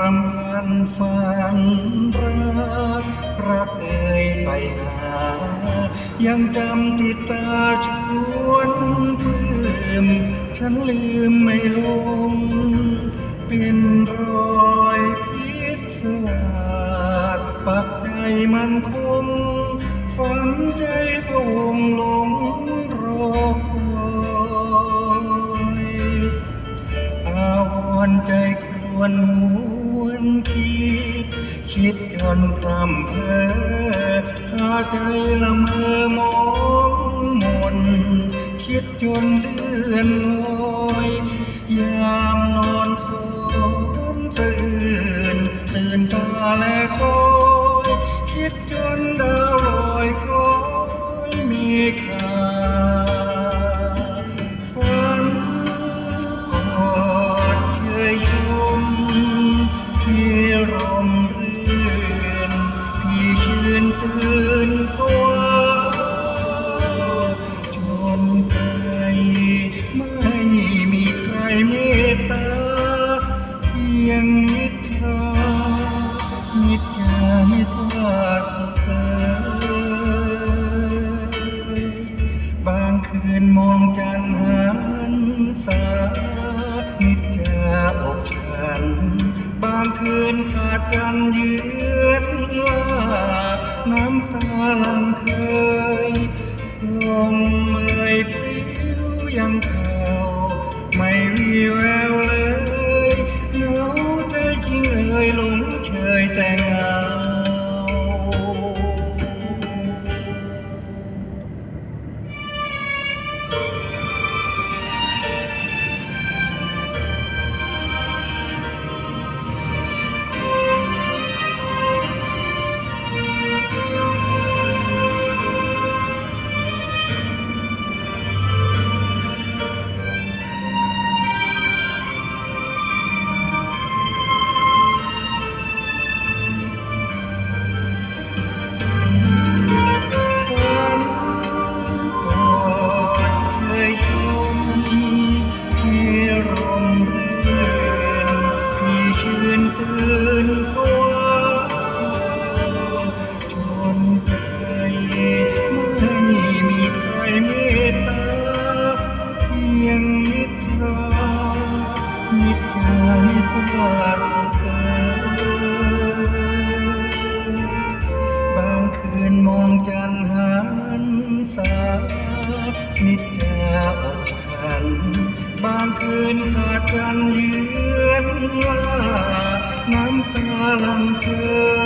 ฝันรักรักเอ่ยไฟหา ยังจำติดตาชวนปลื้มฉันลืมไม่ลง เป็นรอยพิศวาสปักใจมันคงฝังใจพวงหลงรอ นพร่ำเพ้อพาใจละเมอมองมน คิดจนเลื่อนลอย ยามนอนคอนตื่นตื่นตาและ ชื่นตื่นภาวจนใจไม่มีใครเมตตาเพียงมิตรามิตรจามิตรว่าสุขบางคืนมองจันทร์หันสานิจจาอกฉัน บางคืนขาดกันยืน here คืนขาดกันเยือนว่าน้ำตาลังเธอ